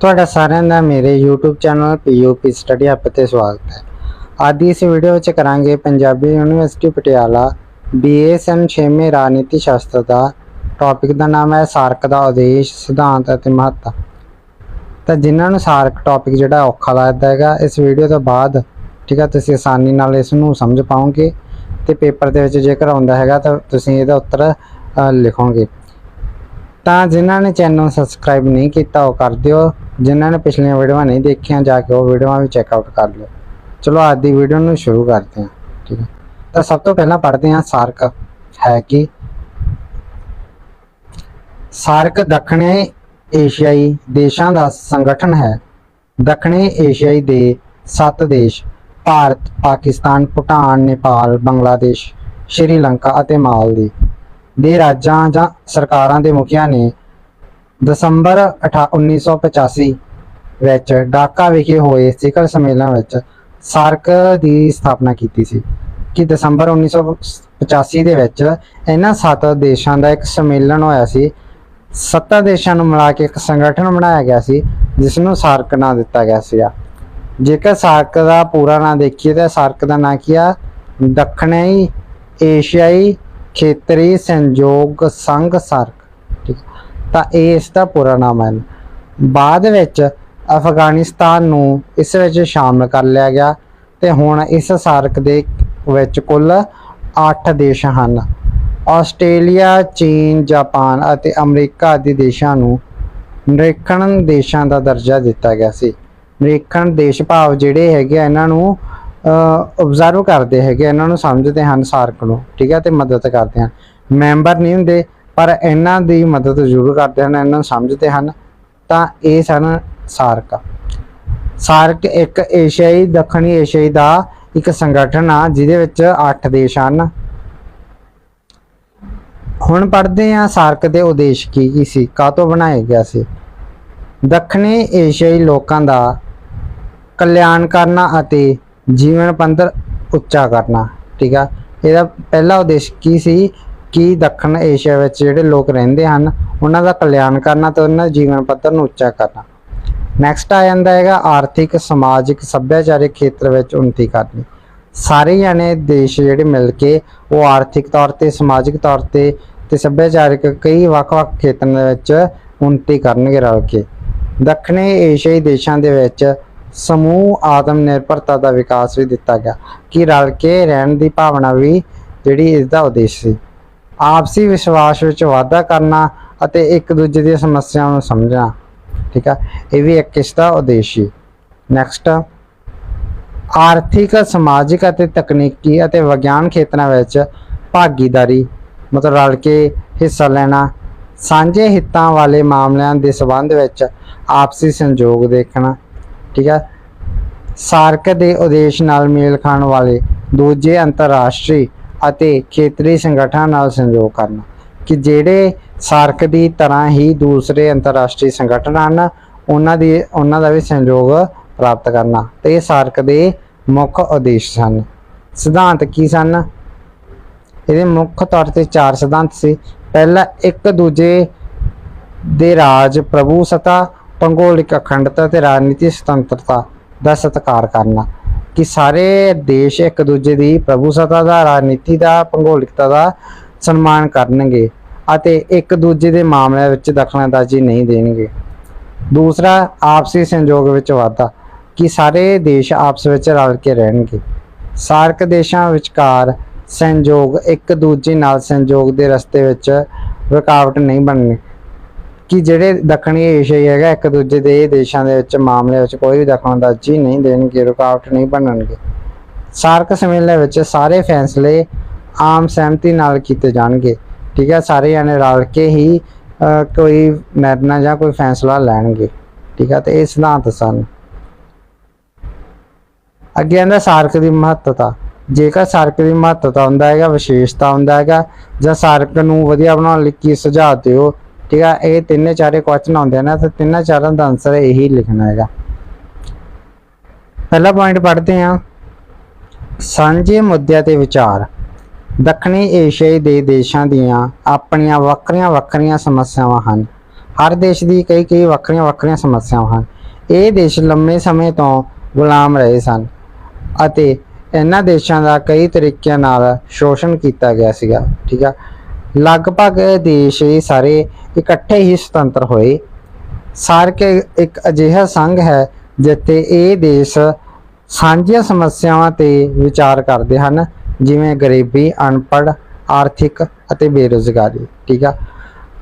ਤੁਹਾਡਾ ਸਾਰਿਆਂ ਦਾ ਮੇਰੇ YouTube channel PUP study app ਤੇ ਸਵਾਗਤ ਹੈ। ਅੱਜ ਇਸ ਵੀਡੀਓ ਵਿੱਚ ਕਰਾਂਗੇ ਪੰਜਾਬੀ ਯੂਨੀਵਰਸਿਟੀ ਪਟਿਆਲਾ BSN 6ਵੇਂ ਰਾਜਨੀਤੀ ਸ਼ਾਸਤਰ ਦਾ ਟੌਪਿਕ ਦਾ ਨਾਮ ਹੈ ਸਾਰਕ ਦਾ ਉਦੇਸ਼, ਸਿਧਾਂਤ ਅਤੇ ਮਹੱਤਤਾ। ਤਾਂ ਜਿਨ੍ਹਾਂ ਨੂੰ ਸਾਰਕ ਟੌਪਿਕ ਜਿਹੜਾ ਔਖਾ ਲੱਗਦਾ ਹੈਗਾ, ਇਸ ਵੀਡੀਓ ਤੋਂ ਬਾਅਦ, ਠੀਕ ਹੈ ਤੁਸੀਂ ਆਸਾਨੀ ਨਾਲ ਇਸ ਨੂੰ ਸਮਝ ਪਾਓਗੇ ਤੇ ਪੇਪਰ ਦੇ ਵਿੱਚ ਜੇਕਰ ਆਉਂਦਾ ਹੈਗਾ ਤਾਂ ਤੁਸੀਂ ਇਹਦਾ ਉੱਤਰ ਲਿਖੋਗੇ। ਤਾਂ ਜਿਨ੍ਹਾਂ ਨੇ ਚੈਨਲ ਸਬਸਕ੍ਰਾਈਬ ਨਹੀਂ ਕੀਤਾ, ਉਹ ਕਰ ਦਿਓ। ਜਿਨ੍ਹਾਂ ਨੇ ਪਿਛਲੀਆਂ ਵੀਡੀਓਆਂ ਨਹੀਂ ਦੇਖੀਆਂ, ਜਾ ਕੇ ਉਹ ਵੀਡੀਓਆਂ ਵੀ ਚੈੱਕ ਆਊਟ ਕਰ ਲਿਓ। ਚਲੋ, ਅੱਜ ਦੀ ਵੀਡੀਓ ਨੂੰ ਸ਼ੁਰੂ ਕਰਦੇ ਹਾਂ, ਠੀਕ ਹੈ। ਤਾਂ ਸਭ ਤੋਂ ਪਹਿਲਾਂ ਪੜ੍ਹਦੇ ਹਾਂ ਸਾਰਕ ਹੈ ਕਿ? ਸਾਰਕ ਦੱਖਣੀ ਏਸ਼ੀਆਈ ਦੇਸ਼ਾਂ ਦਾ ਸੰਗਠਨ ਹੈ। ਦੱਖਣੀ ਏਸ਼ੀਆਈ ਦੇ ਸੱਤ ਦੇਸ਼, ਭਾਰਤ, ਪਾਕਿਸਤਾਨ, ਭੂਟਾਨ, ਨੇਪਾਲ, ਬੰਗਲਾਦੇਸ਼, ਸ਼੍ਰੀਲੰਕਾ ਅਤੇ ਮਾਲਦੀਵ। ਦੇ ਰਾਜਾਂ ਜਾਂ ਸਰਕਾਰਾਂ ਦੇ ਮੁਖੀਆਂ ਨੇ ਦਸੰਬਰ 18 1985 ਵਿੱਚ ਡਾਕਾ ਵਿਖੇ ਹੋਏ ਸਿਖਰ ਸੰਮੇਲਨ ਵਿੱਚ ਸਾਰਕ ਦੀ ਸਥਾਪਨਾ ਕੀਤੀ ਸੀ ਕਿ ਦਸੰਬਰ 1985 ਦੇ ਵਿੱਚ ਇਹਨਾਂ ਸੱਤ ਦੇਸ਼ਾਂ ਦਾ ਇੱਕ ਸੰਮੇਲਨ ਹੋਇਆ ਸੀ। ਸੱਤਾਂ ਦੇਸ਼ਾਂ ਨੂੰ ਮਿਲਾ ਕੇ ਇੱਕ ਸੰਗਠਨ ਬਣਾਇਆ ਗਿਆ ਸੀ ਜਿਸ ਨੂੰ ਸਾਰਕ ਨਾਂ ਦਿੱਤਾ ਗਿਆ ਸੀ ਜੇਕਰ ਸਾਰਕ ਦਾ ਪੂਰਾ ਨਾਂ ਦੇਖੀਏ ਤਾਂ ਸਾਰਕ ਦਾ ਨਾਂ ਕੀ ਆ? ਦੱਖਣੀ ਏਸ਼ੀਆਈ ਖੇਤਰੀ ਸੰਯੋਗ ਸੰਘ ਸਾਰਕ। ਤਾਂ ਇਹ ਇਸ ਦਾ ਪੂਰਾ ਨਾਮ ਹੈ। ਬਾਅਦ ਵਿੱਚ ਅਫਗਾਨਿਸਤਾਨ ਨੂੰ ਇਸ ਵਿੱਚ ਸ਼ਾਮਲ ਕਰ ਲਿਆ ਗਿਆ ਤੇ ਹੁਣ ਇਸ ਸਾਰਕ ਦੇ ਵਿੱਚ ਕੁੱਲ 8 ਦੇਸ਼ ਹਨ। ਆਸਟ੍ਰੇਲੀਆ ਚੀਨ ਜਾਪਾਨ ਅਤੇ ਅਮਰੀਕਾ ਆਦਿ ਦੇਸ਼ਾਂ ਨੂੰ ਨਿਰੀਖਣ ਦੇਸ਼ਾਂ ਦਾ ਦਰਜਾ ਦਿੱਤਾ ਗਿਆ ਸੀ। ਨਿਰੀਖਣ ਦੇਸ਼ ਭਾਵ ਜਿਹੜੇ ਹੈਗੇ ਆ, ਇਹਨਾਂ ਨੂੰ ਆਬਜ਼ਰਵ ਕਰਦੇ ਹੈਗੇ ਇਹਨਾਂ ਨੂੰ ਸਮਝਦੇ ਹਨ ਸਾਰਕ ਨੂੰ ਠੀਕ ਹੈ ਤੇ ਮਦਦ ਕਰਦੇ ਹਨ। ਮੈਂਬਰ ਨਹੀਂ ਹੁੰਦੇ ਪਰ ਇਹਨਾਂ ਦੀ ਮਦਦ ਜ਼ਰੂਰ ਕਰਦੇ ਹਨ, ਇਹਨਾਂ ਨੂੰ ਸਮਝਦੇ ਹਨ। ਤਾਂ ਇਹ ਸਨ ਸਾਰਕ। ਸਾਰਕ ਇੱਕ ਏਸ਼ੀਆਈ, ਦੱਖਣੀ ਏਸ਼ੀਆਈ ਦਾ ਇੱਕ ਸੰਗਠਨ ਆ, ਜਿਹਦੇ ਵਿੱਚ 8 ਦੇਸ਼ ਹਨ। ਹੁਣ ਪੜ੍ਹਦੇ ਹਾਂ ਸਾਰਕ ਦੇ ਉਦੇਸ਼ ਕੀ ਕੀ ਸੀ, ਕਾਹਤੋਂ ਬਣਾਇਆ ਗਿਆ ਸੀ? ਦੱਖਣੀ ਏਸ਼ੀਆਈ ਲੋਕਾਂ ਦਾ ਕਲਿਆਣ ਕਰਨਾ ਅਤੇ ਜੀਵਨ ਪੱਧਰ ਉੱਚਾ ਕਰਨਾ, ਠੀਕ ਆ? ਇਹਦਾ ਪਹਿਲਾ ਉਦੇਸ਼ ਕੀ ਸੀ? ਕਿ ਦੱਖਣ ਏਸ਼ੀਆ ਵਿੱਚ ਜਿਹੜੇ ਲੋਕ ਰਹਿੰਦੇ ਹਨ, ਉਹਨਾਂ ਦਾ ਕਲਿਆਣ ਕਰਨਾ ਤੇ ਉਹਨਾਂ ਦੇ ਜੀਵਨ ਪੱਧਰ ਨੂੰ ਉੱਚਾ ਕਰਨਾ। ਨੈਕਸਟ ਆ ਜਾਂਦਾ ਹੈਗਾ ਆਰਥਿਕ, ਸਮਾਜਿਕ, ਸੱਭਿਆਚਾਰਿਕ ਖੇਤਰ ਵਿੱਚ ਉੱਨਤੀ ਕਰਨੀ। ਸਾਰੇ ਜਣੇ ਦੇਸ਼ ਜਿਹੜੇ ਮਿਲ ਕੇ ਉਹ ਆਰਥਿਕ ਤੌਰ ਤੇ, ਸਮਾਜਿਕ ਤੌਰ ਤੇ ਤੇ ਸੱਭਿਆਚਾਰਿਕ ਕਈ ਵੱਖ-ਵੱਖ ਖੇਤਰਾਂ ਦੇ ਵਿੱਚ ਉੱਨਤੀ ਕਰਨਗੇ ਰਲ ਕੇ। ਦੱਖਣੀ ਏਸ਼ੀਆਈ ਦੇਸ਼ਾਂ ਦੇ ਵਿੱਚ ਸਮੂਹ ਆਤਮ ਨਿਰਭਰਤਾ ਦਾ ਵਿਕਾਸ ਵੀ ਦਿੱਤਾ ਗਿਆ, ਕਿ ਰਲ ਕੇ ਰਹਿਣ ਦੀ ਭਾਵਨਾ ਵੀ ਜਿਹੜੀ ਇਸ ਦਾ ਉਦੇਸ਼ ਸੀ। ਆਪਸੀ ਵਿਸ਼ਵਾਸ ਵਿੱਚ ਵਾਧਾ ਕਰਨਾ ਅਤੇ ਇੱਕ ਦੂਜੇ ਦੀਆਂ ਸਮੱਸਿਆਵਾਂ ਨੂੰ ਸਮਝਣਾ। ਠੀਕ ਆ? ਇਹ ਵੀ ਇੱਕ ਇਸ ਦਾ ਉਦੇਸ਼ ਸੀ ਨੈਕਸਟ ਆਰਥਿਕ, ਸਮਾਜਿਕ ਅਤੇ ਤਕਨੀਕੀ ਅਤੇ ਵਿਗਿਆਨ ਖੇਤਰਾਂ ਵਿੱਚ ਭਾਗੀਦਾਰੀ, ਮਤਲਬ ਰਲ ਕੇ ਹਿੱਸਾ ਲੈਣਾ, ਸਾਂਝੇ ਹਿੱਤਾਂ ਵਾਲੇ ਮਾਮਲਿਆਂ ਦੇ ਸੰਬੰਧ ਵਿੱਚ ਆਪਸੀ ਸੰਯੋਗ ਦੇਖਣਾ। ਠੀਕ ਹੈ ਸਾਰਕ ਦੇ ਉਦੇਸ਼ ਨਾਲ ਮੇਲ ਖਾਣ ਵਾਲੇ ਦੂਜੇ ਅੰਤਰਰਾਸ਼ਟਰੀ ਅਤੇ ਖੇਤਰੀ ਸੰਗਠਨਾਂ ਨਾਲ ਸੰਯੋਗ ਕਰਨਾ। ਕਿ ਜਿਹੜੇ ਸਾਰਕ ਦੀ ਤਰ੍ਹਾਂ ਹੀ ਦੂਸਰੇ ਅੰਤਰਰਾਸ਼ਟਰੀ ਸੰਗਠਨ ਹਨ, ਉਹਨਾਂ ਦੀ, ਉਹਨਾਂ ਦਾ ਵੀ ਸੰਯੋਗ ਪ੍ਰਾਪਤ ਕਰਨਾ। ਤੇ ਇਹ ਸਾਰਕ ਦੇ ਮੁੱਖ ਉਦੇਸ਼ ਸਨ। ਸਿਧਾਂਤ ਕੀ ਸਨ? ਇਹਦੇ ਮੁੱਖ ਤੌਰ ਤੇ ਚਾਰ ਸਿਧਾਂਤ ਸੀ। ਪਹਿਲਾ, ਇੱਕ ਦੂਜੇ ਦੇ ਰਾਜ ਪ੍ਰਭੂ ਸਤਾ ਭੂਗੋਲਿਕ ਅਖੰਡਤਾ ਤੇ ਰਾਜਨੀਤੀ ਸੁਤੰਤਰਤਾ ਦਾ ਸਤਿਕਾਰ ਕਰਨਾ। ਕਿ ਸਾਰੇ ਦੇਸ਼ ਇੱਕ ਦੂਜੇ ਦੀ ਪ੍ਰਭੂ ਸਤਾ ਦਾ, ਰਾਜਨੀਤੀ ਦਾ, ਭੂਗੋਲਿਕਤਾ ਦਾ ਸਨਮਾਨ ਕਰਨਗੇ ਅਤੇ ਇੱਕ ਦੂਜੇ ਦੇ ਮਾਮਲਿਆਂ ਵਿੱਚ ਦਖਲਅੰਦਾਜ਼ੀ ਨਹੀਂ ਦੇਣਗੇ। ਦੂਸਰਾ, ਆਪਸੀ ਸੰਯੋਗ ਵਿੱਚ ਵਾਧਾ, ਕਿ ਸਾਰੇ ਦੇਸ਼ ਆਪਸ ਵਿੱਚ ਰਲ ਕੇ ਰਹਿਣਗੇ। ਸਾਰਕ ਦੇਸ਼ਾਂ ਵਿਚਕਾਰ ਸੰਯੋਗ ਇੱਕ ਦੂਜੇ ਨਾਲ ਸੰਯੋਗ ਦੇ ਰਸਤੇ ਵਿੱਚ ਰੁਕਾਵਟ ਨਹੀਂ ਬਣਨੀ। ਕਿ ਜਿਹੜੇ ਦੱਖਣੀ ਏਸ਼ੀਆ ਹੈਗਾ, ਇੱਕ ਦੂਜੇ ਦੇ ਦੇਸ਼ਾਂ ਦੇ ਵਿੱਚ ਮਾਮਲੇ ਵਿੱਚ ਕੋਈ ਵੀ ਦਖਲਅੰਦਾਜ਼ੀ ਨਹੀਂ ਦੇਣਗੇ, ਰੁਕਾਵਟ ਨਹੀਂ ਬਣਨਗੇ। ਸਾਰਕ ਸੰਮੇਲਨ ਵਿੱਚ ਸਾਰੇ ਫੈਸਲੇ ਆਮ ਸਹਿਮਤੀ ਨਾਲ ਕੀਤੇ ਜਾਣਗੇ। ਠੀਕ ਹੈ, ਸਾਰੇ ਜਾਣੇ ਰਲ ਕੇ ਹੀ ਕੋਈ ਨਿਰਣਾ ਜਾਂ ਕੋਈ ਫੈਸਲਾ ਲੈਣਗੇ। ਠੀਕ ਹੈ, ਤੇ ਇਹ ਸਿਧਾਂਤ ਸਨ। ਅੱਗੇ ਆਂਦਾ ਸਾਰਕ ਦੀ ਮਹੱਤਤਾ। ਜੇਕਰ ਸਾਰਕ ਦੀ ਮਹੱਤਤਾ ਹੁੰਦਾ ਹੈਗਾ, ਵਿਸ਼ੇਸ਼ਤਾ ਹੁੰਦਾ ਹੈਗਾ, ਜਾਂ ਸਾਰਕ ਨੂੰ ਵਧੀਆ ਬਣਾਉਣ ਲਈ ਕੀ ਸੁਝਾਅ ਦਿਓ ਠੀਕ ਹੈ ਇਹ ਤਿੰਨੇ ਚਾਰੇ ਕੁਐਸਚਨ ਆਉਂਦੇ ਨੇ, ਤੇ ਤਿੰਨਾਂ ਚਾਰਾਂ ਦਾ ਆਨਸਰ ਇਹੀ ਲਿਖਣਾ ਹੈਗਾ। ਪਹਿਲਾ ਪੁਆਇੰਟ ਪੜ੍ਹਦੇ ਹਾਂ। ਸਾਂਝੇ ਮੁੱਦਿਆਂ ਤੇ ਵਿਚਾਰ। ਦੱਖਣੀ ਏਸ਼ੀਆਈ ਦੇ ਦੇਸ਼ਾਂ ਦੀਆਂ ਆਪਣੀਆਂ ਵੱਖਰੀਆਂ ਵੱਖਰੀਆਂ ਸਮੱਸਿਆਵਾਂ ਹਨ। ਹਰ ਦੇਸ਼ ਦੀ ਕਈ ਕਈ ਵੱਖਰੀਆਂ ਵੱਖਰੀਆਂ ਸਮੱਸਿਆਵਾਂ ਹਨ। ਇਹ ਦੇਸ਼ ਲੰਮੇ ਸਮੇਂ ਤੋਂ ਗੁਲਾਮ ਰਹੇ ਸਨ ਅਤੇ ਇਹਨਾਂ ਦੇਸ਼ਾਂ ਦਾ ਕਈ ਤਰੀਕਿਆਂ ਨਾਲ ਸ਼ੋਸ਼ਣ ਕੀਤਾ ਗਿਆ ਸੀਗਾ। ਠੀਕ ਆ ਲਗਭਗ ਦੇਸ਼ ਇਹ ਸਾਰੇ ਇਕੱਠੇ ਹੀ ਸੁਤੰਤਰ ਹੋਏ। ਸਾਰਕ ਇੱਕ ਅਜਿਹਾ ਸੰਘ ਹੈ, ਜਿੱਥੇ ਇਹ ਦੇਸ਼ ਸਾਂਝੀਆਂ ਸਮੱਸਿਆਵਾਂ ਤੇ ਵਿਚਾਰ ਕਰਦੇ ਹਨ, ਜਿਵੇਂ ਗਰੀਬੀ, ਅਨਪੜ੍ਹ, ਆਰਥਿਕ ਅਤੇ ਬੇਰੁਜ਼ਗਾਰੀ, ਠੀਕ ਆ?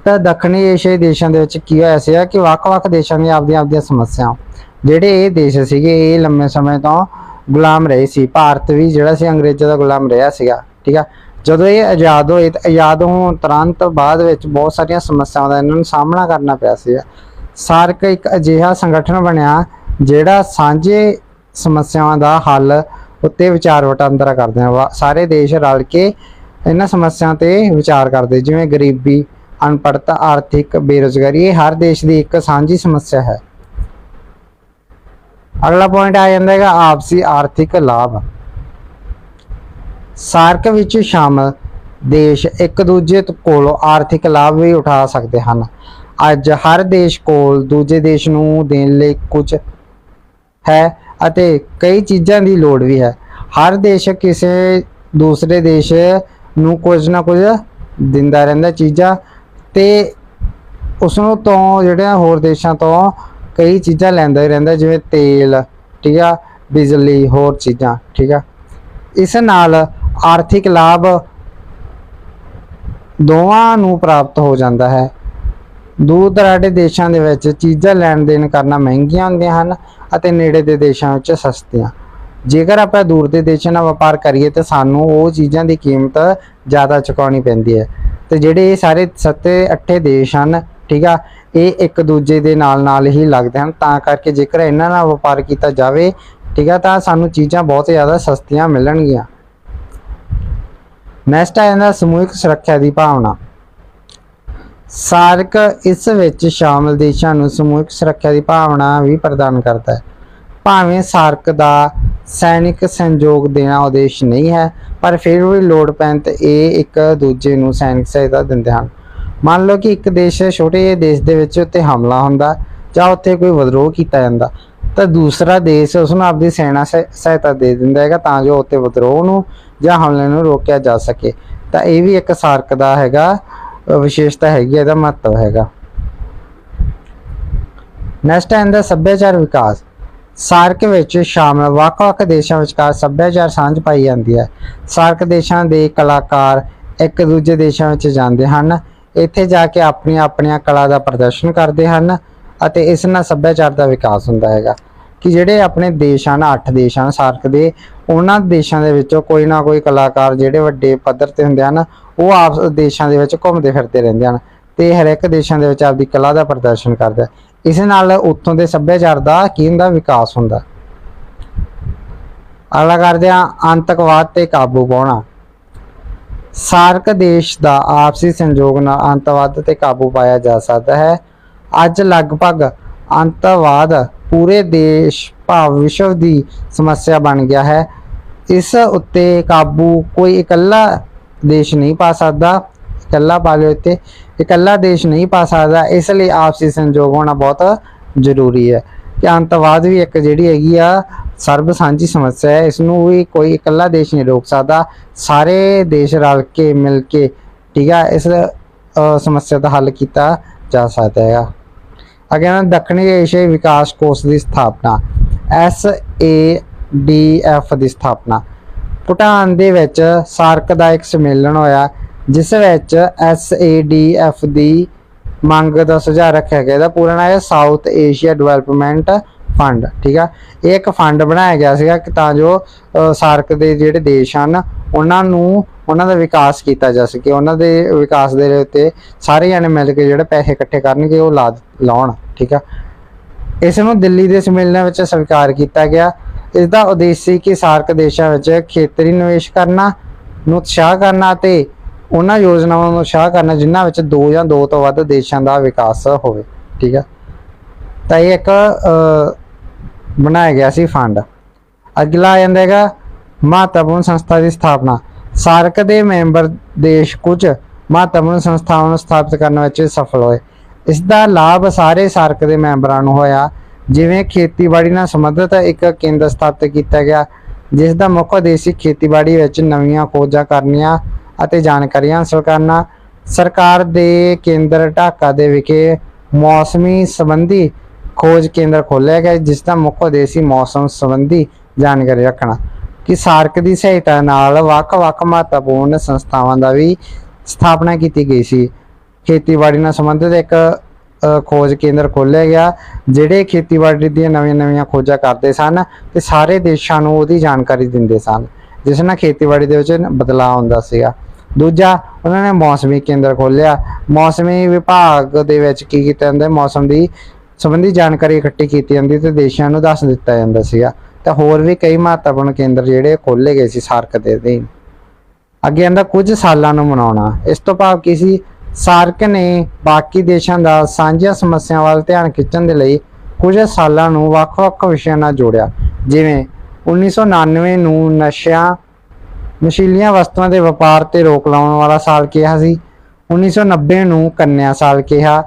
ਤਾਂ ਦੱਖਣੀ ਏਸ਼ੀਆਈ ਦੇਸ਼ਾਂ ਦੇ ਵਿੱਚ ਕੀ ਹੋਇਆ ਸੀ ਕਿ ਵੱਖ-ਵੱਖ ਦੇਸ਼ਾਂ ਦੀਆਂ ਆਪਦੀਆਂ ਆਪਦੀਆਂ ਸਮੱਸਿਆਵਾਂ, ਜਿਹੜੇ ਇਹ ਦੇਸ਼ ਸੀਗੇ, ਇਹ ਲੰਮੇ ਸਮੇਂ ਤੋਂ ਗੁਲਾਮ ਰਹੇ ਸੀ। ਭਾਰਤ ਵੀ ਜਿਹੜਾ ਸੀ, ਅੰਗਰੇਜ਼ਾਂ ਦਾ ਗੁਲਾਮ ਰਿਹਾ ਸੀਗਾ, ਠੀਕ ਆ? ਜਦੋਂ ਇਹ ਆਜ਼ਾਦ ਹੋਏ ਤਾਂ ਆਜ਼ਾਦ ਹੋਣ ਤੁਰੰਤ ਬਾਅਦ ਵਿੱਚ ਬਹੁਤ ਸਾਰੀਆਂ ਸਮੱਸਿਆਵਾਂ ਦਾ ਇਹਨਾਂ ਨੂੰ ਸਾਹਮਣਾ ਕਰਨਾ ਪਿਆ ਸੀ ਸਾਰਕ ਇੱਕ ਅਜਿਹਾ ਸੰਗਠਨ ਬਣਿਆ ਜਿਹੜਾ ਸਾਂਝੇ ਸਮੱਸਿਆਵਾਂ ਦਾ ਹੱਲ ਉੱਤੇ ਵਿਚਾਰ ਵਟਾਂਦਰਾ ਕਰਦੇ ਆ। ਵਾ- ਸਾਰੇ ਦੇਸ਼ ਰਲ ਕੇ ਇਹਨਾਂ ਸਮੱਸਿਆਵਾਂ ਤੇ ਵਿਚਾਰ ਕਰਦੇ, ਜਿਵੇਂ ਗਰੀਬੀ ਅਨਪੜਤਾ ਆਰਥਿਕ ਬੇਰੁਜ਼ਗਾਰੀ, ਇਹ ਹਰ ਦੇਸ਼ ਦੀ ਇੱਕ ਸਾਂਝੀ ਸਮੱਸਿਆ ਹੈ। ਅਗਲਾ ਪੁਆਇੰਟ ਆ ਜਾਂਦਾ ਹੈਗਾ, ਆਪਸੀ ਆਰਥਿਕ ਲਾਭ। ਸਾਰਕ ਵਿੱਚ ਸ਼ਾਮਲ ਦੇਸ਼ ਇੱਕ ਦੂਜੇ ਕੋਲੋਂ ਆਰਥਿਕ ਲਾਭ ਵੀ ਉਠਾ ਸਕਦੇ ਹਨ। ਅੱਜ ਹਰ ਦੇਸ਼ ਕੋਲ ਦੂਜੇ ਦੇਸ਼ ਨੂੰ ਦੇਣ ਲਈ ਕੁਝ ਹੈ ਅਤੇ ਕਈ ਚੀਜ਼ਾਂ ਦੀ ਲੋੜ ਵੀ ਹੈ। ਹਰ ਦੇਸ਼ ਕਿਸੇ ਦੂਸਰੇ ਦੇਸ਼ ਨੂੰ ਕੁਝ ਨਾ ਕੁਝ ਦਿੰਦਾ ਰਹਿੰਦਾ ਚੀਜ਼ਾਂ ਤੇ ਉਸ ਨੂੰ ਤੋਂ ਜਿਹੜੇ ਹੋਰ ਦੇਸ਼ਾਂ ਤੋਂ ਕਈ ਚੀਜ਼ਾਂ ਲੈਂਦਾ ਹੀ ਰਹਿੰਦਾ ਜਿਵੇਂ ਤੇਲ, ਠੀਕ ਆ, ਬਿਜਲੀ, ਹੋਰ ਚੀਜ਼ਾਂ, ਠੀਕ ਆ। ਇਸ ਨਾਲ ਆਰਥਿਕ ਲਾਭ ਦੋਵਾਂ ਨੂੰ ਪ੍ਰਾਪਤ ਹੋ ਜਾਂਦਾ ਹੈ। ਦੂਰ ਦਰਾਡੇ ਦੇਸ਼ਾਂ ਦੇ ਵਿੱਚ ਚੀਜ਼ਾਂ ਲੈਣ ਦੇਣ ਕਰਨਾ ਮਹਿੰਗੀਆਂ ਹੁੰਦੀਆਂ ਹਨ ਅਤੇ ਨੇੜੇ ਦੇ ਦੇਸ਼ਾਂ ਵਿੱਚ ਸਸਤੀਆਂ। ਜੇਕਰ ਆਪਾਂ ਦੂਰ ਦੇ ਦੇਸ਼ਾਂ ਨਾਲ ਵਪਾਰ ਕਰੀਏ ਤਾਂ ਸਾਨੂੰ ਉਹ ਚੀਜ਼ਾਂ ਦੀ ਕੀਮਤ ਜ਼ਿਆਦਾ ਚੁਕਾਉਣੀ ਪੈਂਦੀ ਹੈ। ਤੇ ਜਿਹੜੇ ਇਹ ਸਾਰੇ ਸੱਤੇ ਅੱਠੇ ਦੇਸ਼ ਹਨ, ਠੀਕ ਆ, ਇਹ ਇੱਕ ਦੂਜੇ ਦੇ ਨਾਲ ਨਾਲ ਹੀ ਲੱਗਦੇ ਹਨ। ਤਾਂ ਕਰਕੇ ਜੇਕਰ ਇਹਨਾਂ ਨਾਲ ਵਪਾਰ ਕੀਤਾ ਜਾਵੇ, ਠੀਕ ਆ, ਤਾਂ ਸਾਨੂੰ ਚੀਜ਼ਾਂ ਬਹੁਤ ਜ਼ਿਆਦਾ ਸਸਤੀਆਂ ਮਿਲਣਗੀਆਂ। ਨੈਕਸਟ ਆ ਜਾਂਦਾ ਸਮੂਹਿਕ ਸੁਰੱਖਿਆ ਦੀ ਭਾਵਨਾ। ਸਾਰਕ ਇਸ ਵਿੱਚ ਸ਼ਾਮਲ ਦੇਸ਼ਾਂ ਨੂੰ ਸਮੂਹਿਕ ਸੁਰੱਖਿਆ ਦੀ ਭਾਵਨਾ ਵੀ ਪ੍ਰਦਾਨ ਕਰਦਾ ਹੈ। ਭਾਵੇਂ ਸਾਰਕ ਦਾ ਸੈਨਿਕ ਸੰਯੋਗ ਦੇਣਾ ਉਦੇਸ਼ ਨਹੀਂ ਹੈ, ਪਰ ਫਿਰ ਵੀ ਲੋੜ ਪੈਣ ਤੇ ਇਹ ਇੱਕ ਦੂਜੇ ਨੂੰ ਸੈਨਿਕ ਸਹਾਇਤਾ ਦਿੰਦੇ ਹਨ। ਮੰਨ ਲਓ ਕਿ ਇੱਕ ਦੇਸ਼ ਛੋਟੇ ਜਿਹੇ ਦੇਸ਼ ਦੇ ਵਿੱਚ ਉੱਤੇ ਹਮਲਾ ਹੁੰਦਾ ਜਾਂ ਉੱਥੇ ਕੋਈ ਵਿਦਰੋਹ ਕੀਤਾ ਜਾਂਦਾ, ਤਾਂ ਦੂਸਰਾ ਦੇਸ਼ ਉਸ ਨੂੰ ਆਪਣੀ ਸੈਨਾ ਸਹਾਇ- ਸਹਾਇਤਾ ਦੇ ਦਿੰਦਾ ਹੈਗਾ ਤਾਂ ਜੋ ਉੱਤੇ ਵਿਦਰੋਹ ਨੂੰ ਜਾਂ ਹਮਲੇ ਨੂੰ ਰੋਕਿਆ ਜਾ ਸਕੇ। ਤਾਂ ਇਹ ਵੀ ਇੱਕ ਸਾਰਕ ਦਾ ਹੈਗਾ ਵਿਸ਼ੇਸ਼ਤਾ ਹੈਗੀ, ਇਹਦਾ ਮਹੱਤਵ ਹੈਗਾ। ਨੈਕਸਟ ਹੈ ਇਹਦਾ ਸੱਭਿਆਚਾਰ ਵਿਕਾਸ। ਸਾਰਕ ਵਿੱਚ ਸ਼ਾਮਲ ਵੱਖ-ਵੱਖ ਦੇਸ਼ਾਂ ਵਿਚਕਾਰ ਸੱਭਿਆਚਾਰ ਸਾਂਝ ਪਾਈ ਜਾਂਦੀ ਹੈ। ਸਾਰਕ ਦੇਸ਼ਾਂ ਦੇ ਕਲਾਕਾਰ ਇੱਕ ਦੂਜੇ ਦੇਸ਼ਾਂ ਵਿੱਚ ਜਾਂਦੇ ਹਨ। ਇੱਥੇ ਜਾ ਕੇ ਆਪਣੀਆਂ ਆਪਣੀਆਂ ਕਲਾ ਦਾ ਪ੍ਰਦਰਸ਼ਨ ਕਰਦੇ ਹਨ ਅਤੇ ਇਸ ਨਾਲ ਸੱਭਿਆਚਾਰ ਦਾ ਵਿਕਾਸ ਹੁੰਦਾ ਹੈਗਾ। ਕਿ ਜਿਹੜੇ ਆਪਣੇ ਦੇਸ਼ ਹਨ, ਅੱਠ ਦੇਸ਼ ਹਨ, ਸਾਰਕ ਦੇ, ਉਹਨਾਂ ਦੇਸ਼ਾਂ ਦੇ ਵਿੱਚੋਂ ਕੋਈ ਨਾ ਕੋਈ ਕਲਾਕਾਰ ਜਿਹੜੇ ਵੱਡੇ ਪੱਧਰ ਤੇ ਹੁੰਦੇ ਹਨ, ਉਹ ਆਪ ਦੇਸ਼ਾਂ ਦੇ ਵਿੱਚ ਘੁੰਮਦੇ ਫਿਰਦੇ ਰਹਿੰਦੇ ਹਨ ਤੇ ਹਰ ਇੱਕ ਦੇਸ਼ਾਂ ਦੇ ਵਿੱਚ ਆਪਦੀ ਕਲਾ ਦਾ ਪ੍ਰਦਰਸ਼ਨ ਕਰਦੇ ਆ। ਇਸ ਨਾਲ ਉੱਥੋਂ ਦੇ ਸੱਭਿਆਚਾਰ ਦਾ ਕੀ ਹੁੰਦਾ, ਵਿਕਾਸ ਹੁੰਦਾ। ਅਗਲਾ ਕਰਦੇ ਆ ਆਤੰਕਵਾਦ ਤੇ ਕਾਬੂ ਪਾਉਣਾ। ਸਾਰਕ ਦੇਸ਼ ਦਾ ਆਪਸੀ ਸੰਯੋਗ ਨਾਲ ਅੰਤਵਾਦ ਤੇ ਕਾਬੂ ਪਾਇਆ ਜਾ ਸਕਦਾ ਹੈ। ਅੱਜ ਲਗਭਗ ਅੰਤਵਾਦ ਪੂਰੇ ਦੇਸ਼ ਭਾਵ ਵਿਸ਼ਵ ਦੀ ਸਮੱਸਿਆ ਬਣ ਗਿਆ ਹੈ। ਇਸ ਉੱਤੇ ਕਾਬੂ ਕੋਈ ਇਕੱਲਾ ਦੇਸ਼ ਨਹੀਂ ਪਾ ਸਕਦਾ। ਇਕੱਲਾ ਪਾ ਲਿਓ ਇੱਥੇ, ਇਕੱਲਾ ਦੇਸ਼ ਨਹੀਂ ਪਾ ਸਕਦਾ। ਇਸ ਲਈ ਆਪਸੀ ਸੰਯੋਗ ਹੋਣਾ ਬਹੁਤ ਜ਼ਰੂਰੀ ਹੈ। ਕਿ ਅੰਤਵਾਦ ਵੀ ਇੱਕ ਜਿਹੜੀ ਹੈਗੀ ਆ ਸਰਬ ਸਾਂਝੀ ਸਮੱਸਿਆ ਹੈ। ਇਸ ਨੂੰ ਵੀ ਕੋਈ ਇਕੱਲਾ ਦੇਸ਼ ਨਹੀਂ ਰੋਕ ਸਕਦਾ। ਸਾਰੇ ਦੇਸ਼ ਰਲ ਕੇ, ਮਿਲ ਕੇ, ਠੀਕ ਆ, ਇਸ ਸਮੱਸਿਆ ਦਾ ਹੱਲ ਕੀਤਾ ਜਾ ਸਕਦਾ ਹੈ ਅੱਗੇ ਨਾ ਦੱਖਣੀ ਏਸ਼ੀਆਈ ਵਿਕਾਸ ਕੋਸ਼ ਦੀ ਸਥਾਪਨਾ, ਐਸ ਏ ਡੀ ਐਫ ਦੀ ਸਥਾਪਨਾ। ਭੂਟਾਨ ਦੇ ਵਿੱਚ ਸਾਰਕ ਦਾ ਇੱਕ ਸੰਮੇਲਨ ਹੋਇਆ, ਜਿਸ ਵਿੱਚ ਐਸ ਏ ਡੀ ਐਫ ਦੀ ਮੰਗ ਦਾ ਸੁਝਾਅ ਰੱਖਿਆ ਗਿਆ। ਇਹਦਾ ਪੂਰਾ ਨਾਮ ਹੈ ਸਾਊਥ ਏਸ਼ੀਆ ਡਿਵੈਲਪਮੈਂਟ ਫੰਡ, ਠੀਕ ਆ? ਇਹ ਇੱਕ ਫੰਡ ਬਣਾਇਆ ਗਿਆ ਸੀਗਾ ਕਿ ਤਾਂ ਜੋ ਸਾਰਕ ਦੇ ਜਿਹੜੇ ਦੇਸ਼ ਹਨ ਉਹਨਾਂ ਨੂੰ ਉਹਨਾਂ ਦਾ ਵਿਕਾਸ ਕੀਤਾ ਜਾ ਸਕੇ ਉਹਨਾਂ ਦੇ ਵਿਕਾਸ ਦੇ ਉੱਤੇ ਸਾਰੇ ਜਣੇ ਮਿਲ ਕੇ ਜਿਹੜੇ ਪੈਸੇ ਇਕੱਠੇ ਕਰਨਗੇ ਉਹ ਲਾ ਲਾਉਣ ਠੀਕ ਆ? ਇਸ ਨੂੰ ਦਿੱਲੀ ਦੇ ਸੰਮੇਲਨ ਵਿੱਚ ਸਵੀਕਾਰ ਕੀਤਾ ਗਿਆ। ਇਸ ਦਾ ਉਦੇਸ਼ ਸੀ ਕਿ ਸਾਰਕ ਦੇਸ਼ਾਂ ਵਿੱਚ ਖੇਤਰੀ ਨਿਵੇਸ਼ ਕਰਨਾ ਨੂੰ ਉਤਸ਼ਾਹ ਕਰਨਾ ਅਤੇ ਉਹਨਾਂ ਯੋਜਨਾਵਾਂ ਨੂੰ ਉਤਸ਼ਾਹ ਕਰਨਾ ਜਿਨ੍ਹਾਂ ਵਿੱਚ ਦੋ ਜਾਂ ਦੋ ਤੋਂ ਵੱਧ ਦੇਸ਼ਾਂ ਦਾ ਵਿਕਾਸ ਹੋਵੇ ਠੀਕ ਆ? ਤਾਂ ਇਹ ਇੱਕ ਅ, ਬਣਾਇਆ ਗਿਆ ਸੀ ਫੰਡ ਅਗਲਾ ਆ ਜਾਂਦਾ ਹੈਗਾ ਮਹੱਤਵਪੂਰਨ ਸੰਸਥਾ ਦੀ ਸਥਾਪਨਾ। ਸਾਰਕ ਦੇ ਮੈਂਬਰ ਦੇਸ਼ ਕੁਝ ਮਹੱਤਵਪੂਰਨ ਸੰਸਥਾਵਾਂ ਨੂੰ ਸਥਾਪਿਤ ਕਰਨ ਵਿੱਚ ਸਫਲ ਹੋਏ। ਇਸ ਦਾ ਲਾਭ ਸਾਰੇ ਸਾਰਕ ਦੇ ਮੈਂਬਰਾਂ ਨੂੰ ਹੋਇਆ, ਜਿਵੇਂ ਖੇਤੀਬਾੜੀ ਨਾਲ ਸੰਬੰਧਿਤ ਇੱਕ ਕੇਂਦਰ ਸਥਾਪਿਤ ਕੀਤਾ ਗਿਆ ਜਿਸ ਦਾ ਮੁੱਖ ਉਦੇਸ਼ ਸੀ ਖੇਤੀਬਾੜੀ ਵਿੱਚ ਨਵੀਆਂ ਖੋਜਾਂ ਕਰਨੀਆਂ ਅਤੇ ਜਾਣਕਾਰੀਆਂ ਹਾਸਲ ਕਰਨਾ। ਸਰਕਾਰ ਦੇ ਕੇਂਦਰ ਢਾਕਾ ਦੇ ਵਿਖੇ ਮੌਸਮੀ ਸੰਬੰਧੀ ਖੋਜ ਕੇਂਦਰ ਖੋਲ੍ਹਿਆ ਗਿਆ ਜਿਸ ਦਾ ਮੁੱਖ ਉਦੇਸ਼ ਸੀ ਮੌਸਮ ਸੰਬੰਧੀ ਜਾਣਕਾਰੀ ਰੱਖਣਾ। ਕਿ ਸਾਰਕ ਦੀ ਸਹਾਇਤਾ ਨਾਲ ਵੱਖ-ਵੱਖ ਮਹੱਤਵਪੂਰਨ ਸੰਸਥਾਵਾਂ ਦਾ ਵੀ ਸਥਾਪਨਾ ਕੀਤੀ ਗਈ ਸੀ। ਖੇਤੀਬਾੜੀ ਨਾਲ ਸੰਬੰਧਿਤ ਇੱਕ ਖੋਜ ਕੇਂਦਰ ਖੋਲ੍ਹਿਆ ਗਿਆ, ਜਿਹੜੇ ਖੇਤੀਬਾੜੀ ਦੀਆਂ ਨਵੀਆਂ-ਨਵੀਆਂ ਖੋਜਾਂ ਕਰਦੇ ਸਨ ਤੇ ਸਾਰੇ ਦੇਸ਼ਾਂ ਨੂੰ ਉਹਦੀ ਜਾਣਕਾਰੀ ਦਿੰਦੇ ਸਨ, ਜਿਸ ਨਾਲ ਖੇਤੀਬਾੜੀ ਦੇ ਵਿੱਚ ਬਦਲਾਅ ਹੁੰਦਾ ਸੀਗਾ। ਦੂਜਾ, ਉਹਨਾਂ ਨੇ ਮੌਸਮੀ ਕੇਂਦਰ ਖੋਲ੍ਹਿਆ ਮੌਸਮੀ ਵਿਭਾਗ ਦੇ ਵਿੱਚ ਕੀ ਕੀਤਾ ਜਾਂਦਾ, ਮੌਸਮ ਦੀ ਸੰਬੰਧੀ ਜਾਣਕਾਰੀ ਇਕੱਠੀ ਕੀਤੀ ਜਾਂਦੀ ਤੇ ਦੇਸ਼ਾਂ ਨੂੰ ਦੱਸ ਦਿੱਤਾ ਜਾਂਦਾ ਸੀਗਾ। ਤੇ ਹੋਰ ਵੀ ਕਈ ਮਹੱਤਵਪੂਰਨ ਕੇਂਦਰ ਜਿਹੜੇ ਖੋਲ੍ਹੇ ਗਏ ਸੀ ਸਾਰਕ ਦੇ ਅਧੀਨ। ਅੱਗੇ ਆਂਦਾ, ਕੁਝ ਸਾਲਾਂ ਨੂੰ ਮਨਾਉਣਾ। ਇਸ ਤੋਂ ਭਾਵ ਕੀ ਸੀ? ਸਾਰਕ ਨੇ ਬਾਕੀ ਦੇਸ਼ਾਂ ਦਾ ਸਾਂਝੀਆਂ ਸਮੱਸਿਆਵਾਂ ਵੱਲ ਧਿਆਨ ਖਿੱਚਣ ਦੇ ਲਈ ਕੁਝ ਸਾਲਾਂ ਨੂੰ ਵੱਖ-ਵੱਖ ਵਿਸ਼ਿਆਂ ਨਾਲ ਜੋੜਿਆ। ਜਿਵੇਂ 1999 ਨੂੰ ਨਸ਼ਿਆਂ, ਨਸ਼ੀਲੀਆਂ ਵਸਤੂਆਂ ਦੇ ਵਪਾਰ ਤੇ ਰੋਕ ਲਾਉਣ ਵਾਲਾ ਸਾਲ ਕਿਹਾ ਸੀ। 1990 ਨੂੰ ਕੰਨਿਆ ਸਾਲ ਕਿਹਾ।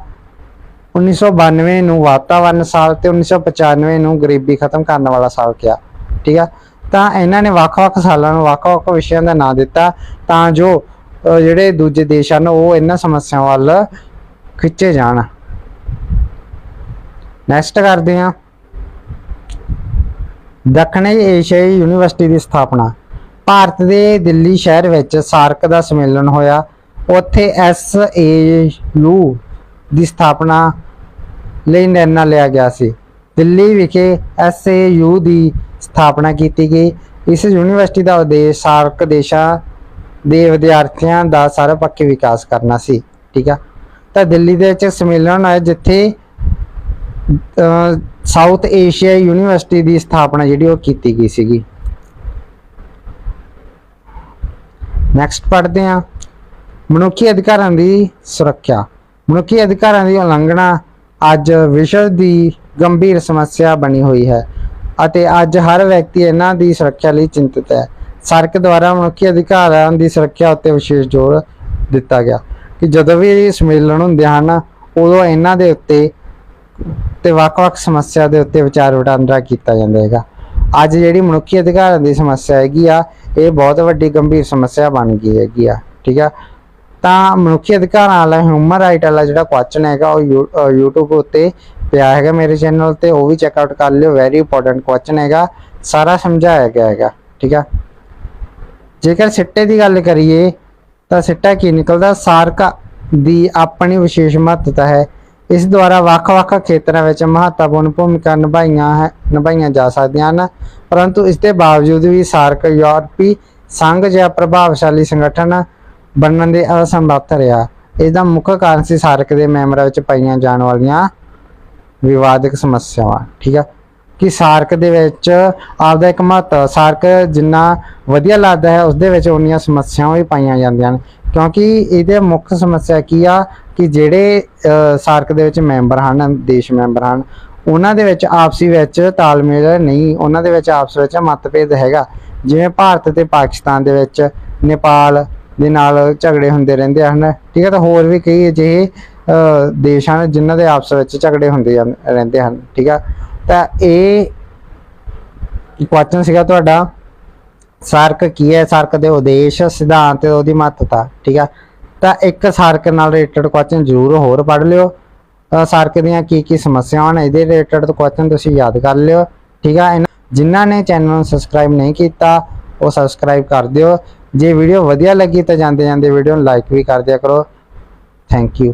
1992 ਨੂੰ ਵਾਤਾਵਰਨ ਸਾਲ ਤੇ 1995 ਨੂੰ ਗਰੀਬੀ ਖਤਮ ਕਰਨ ਵਾਲਾ ਸਾਲ ਕਿਹਾ, ਠੀਕ ਆ? ਤਾਂ ਇਹਨਾਂ ਨੇ ਵੱਖ-ਵੱਖ ਸਾਲਾਂ ਨੂੰ ਵੱਖ-ਵੱਖ ਵਿਸ਼ਿਆਂ ਦਾ ਨਾਂ ਦਿੱਤਾ ਤਾਂ ਜੋ ਜਿਹੜੇ ਦੂਜੇ ਦੇਸ਼ ਹਨ, ਉਹ ਇਹਨਾਂ ਸਮੱਸਿਆਵਾਂ ਵੱਲ ਖਿੱਚੇ ਜਾਣ। ਨੈਕਸਟ ਕਰਦੇ ਹਾਂ। ਦੱਖਣੀ ਏਸ਼ੀਆਈ ਯੂਨੀਵਰਸਿਟੀ ਦੀ ਸਥਾਪਨਾ। ਭਾਰਤ ਦੇ ਦਿੱਲੀ ਸ਼ਹਿਰ ਵਿੱਚ ਸਾਰਕ ਦਾ ਸੰਮੇਲਨ ਹੋਇਆ। ਉੱਥੇ ਐਸ ਏ ਯੂ ਦੀ ਸਥਾਪਨਾ ਲਈ ਨਿਰਣਾ ਲਿਆ ਗਿਆ ਸੀ। ਦਿੱਲੀ ਵਿਖੇ ਐਸਏਯੂ ਦੀ ਸਥਾਪਨਾ ਕੀਤੀ ਗਈ। ਇਸ ਯੂਨੀਵਰਸਿਟੀ ਦਾ ਉਦੇਸ਼ ਸਾਰਕ ਦੇਸ਼ਾਂ ਦੇ ਵਿਦਿਆਰਥੀਆਂ ਦਾ ਸਰਵਪੱਖੀ ਵਿਕਾਸ ਕਰਨਾ ਸੀ। ਠੀਕ ਆ? ਤਾਂ ਦਿੱਲੀ ਦੇ ਵਿੱਚ ਸੰਮੇਲਨ ਹੋਇਆ ਜਿੱਥੇ ਸਾਊਥ ਏਸ਼ੀਆ ਯੂਨੀਵਰਸਿਟੀ ਦੀ ਸਥਾਪਨਾ ਜਿਹੜੀ ਉਹ ਕੀਤੀ ਗਈ ਸੀਗੀ। ਨੈਕਸਟ ਪੜ੍ਹਦੇ ਹਾਂ। ਮਨੁੱਖੀ ਅਧਿਕਾਰਾਂ ਦੀ ਸੁਰੱਖਿਆ। ਮਨੁੱਖੀ ਅਧਿਕਾਰਾਂ ਦੀ ਉਲੰਘਣਾ ਅੱਜ ਵਿਸ਼ਵ ਦੀ ਗੰਭੀਰ ਸਮੱਸਿਆ ਬਣੀ ਹੋਈ ਹੈ ਅਤੇ ਅੱਜ ਹਰ ਵਿਅਕਤੀ ਇਹਨਾਂ ਦੀ ਸੁਰੱਖਿਆ ਲਈ ਚਿੰਤਤ ਹੈ। ਸਰਕ ਦੁਆਰਾ ਮਨੁੱਖੀ ਅਧਿਕਾਰਾਂ ਦੀ ਸੁਰੱਖਿਆ ਉੱਤੇ ਵਿਸ਼ੇਸ਼ ਜ਼ੋਰ ਦਿੱਤਾ ਗਿਆ ਕਿ ਜਦੋਂ ਵੀ ਇਹ ਸੰਮੇਲਨ ਹੁੰਦੇ ਹਨ, ਉਦੋਂ ਇਹਨਾਂ ਦੇ ਉੱਤੇ ਤੇ ਵੱਖ-ਵੱਖ ਸਮੱਸਿਆ ਦੇ ਉੱਤੇ ਵਿਚਾਰ ਵਟਾਂਦਰਾ ਕੀਤਾ ਜਾਂਦਾ ਹੈਗਾ। ਅੱਜ ਜਿਹੜੀ ਮਨੁੱਖੀ ਅਧਿਕਾਰਾਂ ਦੀ ਸਮੱਸਿਆ ਹੈਗੀ ਆ, ਇਹ ਬਹੁਤ ਵੱਡੀ ਗੰਭੀਰ ਸਮੱਸਿਆ ਬਣ ਗਈ ਹੈਗੀ ਆ, ਠੀਕ ਆ? ਤਾਂ ਮਨੁੱਖੀ ਅਧਿਕਾਰਾਂ ਵਾਲਾ ਹਿਊਮਨ ਰਾਈਟ ਵਾਲਾ ਜਿਹੜਾ ਕੁਐਸਚਨ ਹੈਗਾ ਉਹ YouTube ਉੱਤੇ ਪਿਆ ਹੈਗਾ ਮੇਰੇ ਚੈਨਲ ਤੇ, ਉਹ ਵੀ ਚੈੱਕ ਆਊਟ ਕਰ ਲਿਓ। ਵੈਰੀ ਇੰਪੋਰਟੈਂਟ ਕੁਐਸਚਨ ਹੈਗਾ। ਸਾਰਾ ਸਮਝਾਇਆ ਗਿਆ ਹੈਗਾ, ਠੀਕ ਆ? ਜੇਕਰ ਸਿੱਟੇ ਦੀ ਗੱਲ ਕਰੀਏ, ਤਾਂ ਸਿੱਟਾ ਕੀ ਨਿਕਲਦਾ? ਸਾਰਕ ਦੀ ਆਪਣੀ ਵਿਸ਼ੇਸ਼ ਮਹੱਤਤਾ ਹੈ। ਇਸ ਦੁਆਰਾ ਵੱਖ-ਵੱਖ ਖੇਤਰਾਂ ਵਿੱਚ ਮਹੱਤਵਪੂਰਨ ਭੂਮਿਕਾ ਨਿਭਾਈਆਂ ਹੈ ਨਿਭਾਈਆਂ ਜਾ ਸਕਦੀਆਂ ਹਨ। ਪਰੰਤੂ ਇਸ ਦੇ ਬਾਵਜੂਦ ਵੀ ਸਾਰਕ ਯੂਰਪੀ ਸੰਘ ਜਿਹਾ ਪ੍ਰਭਾਵਸ਼ਾਲੀ ਸੰਗਠਨ ਬਣਨ ਦੇ ਅਸਮਰੱਥ ਰਿਹਾ ਇਸ ਦਾ ਮੁੱਖ ਕਾਰਨ ਸੀ ਸਾਰਕ ਦੇ ਮੈਂਬਰਾਂ ਵਿੱਚ ਪਾਈਆਂ ਜਾਣ ਵਾਲੀਆਂ ਵਿਵਾਦਕ ਸਮੱਸਿਆਵਾਂ, ਠੀਕ ਆ? ਕਿ ਸਾਰਕ ਦੇ ਵਿੱਚ ਆਪਦਾ ਇੱਕ ਮਹੱਤਵ, ਸਾਰਕ ਜਿੰਨਾ ਵਧੀਆ ਲੱਗਦਾ ਹੈ ਉਸ ਦੇ ਵਿੱਚ ਉਨੀਆਂ ਸਮੱਸਿਆਵਾਂ ਵੀ ਪਾਈਆਂ ਜਾਂਦੀਆਂ ਹਨ। ਕਿਉਂਕਿ ਇਹਦੇ ਮੁੱਖ ਸਮੱਸਿਆ ਕੀ ਆ? ਕਿ ਜਿਹੜੇ ਸਾਰਕ ਦੇ ਵਿੱਚ ਮੈਂਬਰ ਹਨ, ਦੇਸ਼ ਮੈਂਬਰ ਹਨ, ਉਹਨਾਂ ਦੇ ਵਿੱਚ ਆਪਸੀ ਵਿੱਚ ਤਾਲਮੇਲ ਨਹੀਂ, ਉਹਨਾਂ ਦੇ ਵਿੱਚ ਆਪਸ ਵਿੱਚ ਮਤਭੇਦ ਹੈਗਾ। ਜਿਵੇਂ ਭਾਰਤ ਤੇ ਪਾਕਿਸਤਾਨ ਦੇ ਵਿੱਚ ਨੇਪਾਲ ਦੇ ਨਾਲ ਝਗੜੇ ਹੁੰਦੇ ਰਹਿੰਦੇ ਹਨ? ਠੀਕ ਹੈ ਤਾਂ ਹੋਰ ਵੀ ਕਈ ਅਜਿਹੇ ਅ, ਦੇਸ਼ ਹਨ ਜਿਨ੍ਹਾਂ ਦੇ ਆਪਸ ਵਿੱਚ ਝਗੜੇ ਹੁੰਦੇ ਰਹਿੰਦੇ ਹਨ ਠੀਕ ਹੈ ਤਾਂ ਇਹ ਕੁਐਸਚਨ ਸੀਗਾ ਤੁਹਾਡਾ ਸਾਰਕ ਕੀ ਹੈ? ਸਾਰਕ ਦੇ ਉਦੇਸ਼ ਸਿਧਾਂਤ ਤੇ ਉਹਦੀ ਮਹੱਤਤਾ ਠੀਕ ਹੈ ਤਾਂ ਇੱਕ ਸਾਰਕ ਨਾਲ ਰਿਲੇਟਡ ਕੁਐਸਚਨ ਜ਼ਰੂਰ ਹੋਰ ਪੜ੍ਹ ਲਿਓ। ਸਾਰਕ ਦੀਆਂ ਕੀ ਕੀ ਸਮੱਸਿਆਵਾਂ ਨੇ ਇਹਦੇ ਰਿਲੇਟਡ ਕੁਐਸਚਨ ਤੁਸੀਂ ਯਾਦ ਕਰ ਲਿਓ ਠੀਕ ਹੈ ਇਹਨਾਂ- ਜਿਨ੍ਹਾਂ ਨੇ ਚੈਨਲ ਨੂੰ ਸਬਸਕ੍ਰਾਈਬ ਨਹੀਂ ਕੀਤਾ ਉਹ ਸਬਸਕ੍ਰਾਈਬ ਕਰ ਦਿਓ। ਜੇ ਵੀਡੀਓ ਵਧੀਆ ਲੱਗੀ ਤਾਂ ਜਾਂਦੇ ਜਾਂਦੇ ਵੀਡੀਓ ਨੂੰ ਲਾਈਕ ਵੀ ਕਰ ਦਿਆ ਕਰੋ। Thank you